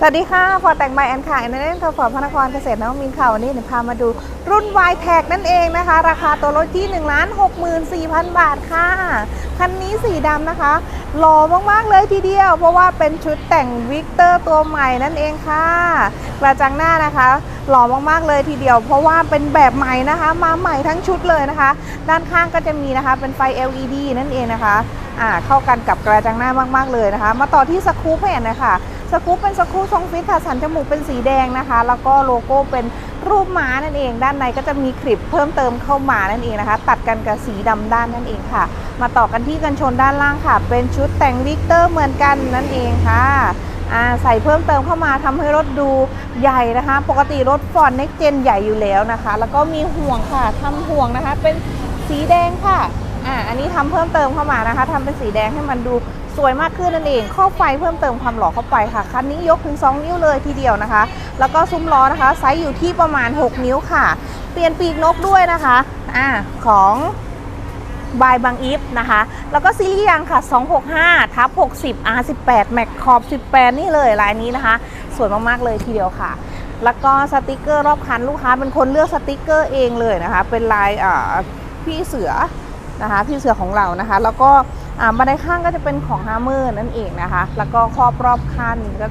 สวัสดีค่ะ ฟอแต่งใบแอนค่ะแอนเล่นทอฟอร์ดพระนครเกษตรนวมินทร์ค่ะวันนี้เดี๋ยวพามาดูรุ่น y t แท็นั่นเองนะคะ ราคาตัวรถที่1นึ่งล้านหกหมื่นสี่พันบาทค่ะ คันนี้สีดำนะคะหล่อมาก ๆ เลยทีเดียว เพราะว่าเป็นชุดแต่งวิกเตอร์ตัวใหม่นั่นเองค่ะ กระจังหน้านะคะหล่อมากๆเลยทีเดียว เพราะว่าเป็นแบบใหม่นะคะ มาใหม่ทั้งชุดเลยนะคะ ด้านข้างก็จะมีนะคะเป็นไฟ LED นั่นเองนะคะอ่าเข้ากันกับกระจังหน้ามากๆเลยนะคะ มาต่อที่สกู๊ปให้เห็นนะคะ สกู๊ปเป็นสกู๊ปทรงฟิตค่ะสันจมูกเป็นสีแดงนะคะ แล้วก็โลโก้เป็นรูปม้านั่นเอง ด้านในก็จะมีคลิปเพิ่มเติมเข้ามานั่นเองนะคะ ตัดกันกับสีดำด้านนั่นเองค่ะ มาต่อกันที่กันชนด้านล่างค่ะ เป็นชุดแต่งวิกเตอร์เหมือนกันนั่นเองค่ะใส่เพิ่มเติมเข้ามาทำให้รถดูใหญ่นะคะ ปกติรถฟอร์ดเน็กเจนใหญ่อยู่แล้วนะคะ แล้วก็มีห่วงค่ะทำห่วงนะคะ เป็นสีแดงค่ะ อ่าอันนี้ทำเพิ่มเติมเข้ามานะคะทำเป็นสีแดงให้มันดูสวยมากขึ้นนั่นเองข้อไฟเพิ่มเติมความหล่อเข้าไปค่ะคันนี้ยกถึง 2 นิ้วเลยทีเดียวนะคะ แล้วก็ซุ้มล้อนะคะไซส์อยู่ที่ประมาณ 6 นิ้วค่ะ เปลี่ยนปีกนกด้วยนะคะอ่าของบายบางอีฟนะคะ แล้วก็ซีรีส์ยางค่ะ 265ทับ60 R18 แม็กขอบ18 นี่เลยลายนี้นะคะ สวยมาก ๆ เลยทีเดียวค่ะ แล้วก็สติกเกอร์รอบคันลูกค้าเป็นคนเลือกสติกเกอร์เองเลยนะคะ เป็นลายอ่าพี่เสือ นะคะพี่เสือของเรานะคะ แล้วก็บันไดข้างก็จะเป็นของฮาร์เมอร์นั่นเองนะคะ แล้วก็ครอบรอบคันก็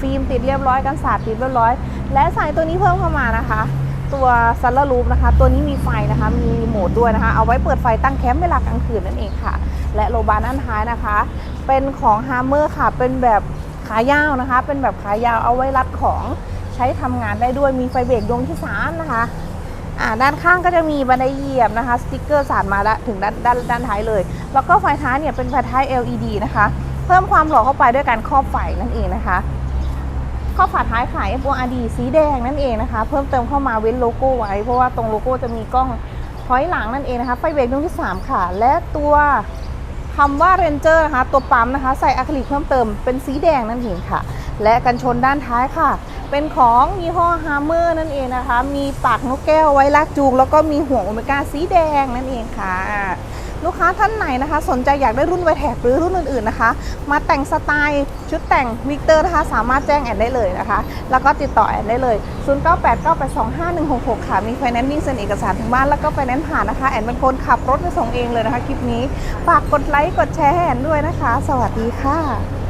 ฟิล์มติดเรียบร้อยกันสาดติดเรียบร้อย และสายตัวนี้เพิ่มเข้ามานะคะ ตัวซัลเลอร์ลูปนะคะ ตัวนี้มีไฟนะคะมีรีโมทด้วยนะคะ เอาไว้เปิดไฟตั้งแคมป์เวลากลางคืนนั่นเองค่ะ และโลบาร์ด้านท้ายนะคะ เป็นของฮาร์เมอร์ค่ะเป็นแบบขายาวนะคะ เป็นแบบขายาวเอาไว้รัดของใช้ทำงานได้ด้วยมีไฟเบรกดวงที่สามนะคะ อ่าด้านข้างก็จะมีบันไดเหยียบนะคะสติกเกอร์สานมาละถึงด้านด้านด้านท้ายเลย แล้วก็ไฟท้ายเนี่ยเป็นไฟท้าย LED นะคะ เพิ่มความหล่อเข้าไปด้วยการครอบไฟนั่นเองนะคะข้อฝาท้ายขาย FORD สีแดงนั่นเองนะคะ เพิ่มเติมเข้ามาเว้นโลโก้ไว้ เพราะว่าตรงโลโก้จะมีกล้องถอยหลังนั่นเองนะคะไฟเบรกดวงที่ 3 ค่ะ และตัวคำว่า Ranger นะคะ ตัวปั๊มนะคะ ใส่อะคริลิกเพิ่มเติมเป็นสีแดงนั่นเองค่ะ และกันชนด้านท้ายค่ะ เป็นของยี่ห้อ Hammer นั่นเองนะคะ มีปากนกแก้วไว้ลากจูง แล้วก็มีห่วงโอเมก้าสีแดงนั่นเองค่ะลูกค้าท่านไหนนะคะ สนใจอยากได้รุ่นไวแท็กหรือรุ่นอื่นๆนะคะ มาแต่งสไตล์ชุดแต่งวิกเตอร์นะคะ สามารถแจ้งแอนได้เลยนะคะ แล้วก็ติดต่อแอนได้เลย 0989825166 ค่ะ มีไฟแนนซ์นิ่งเซ็นเอกสารถึงบ้านแล้วก็ไฟแนนซ์ผ่านนะคะ แอนเป็นคนขับรถไปส่งเองเลยนะคะ คลิปนี้ ฝากกดไลค์กดแชร์ให้แอนด้วยนะคะ สวัสดีค่ะ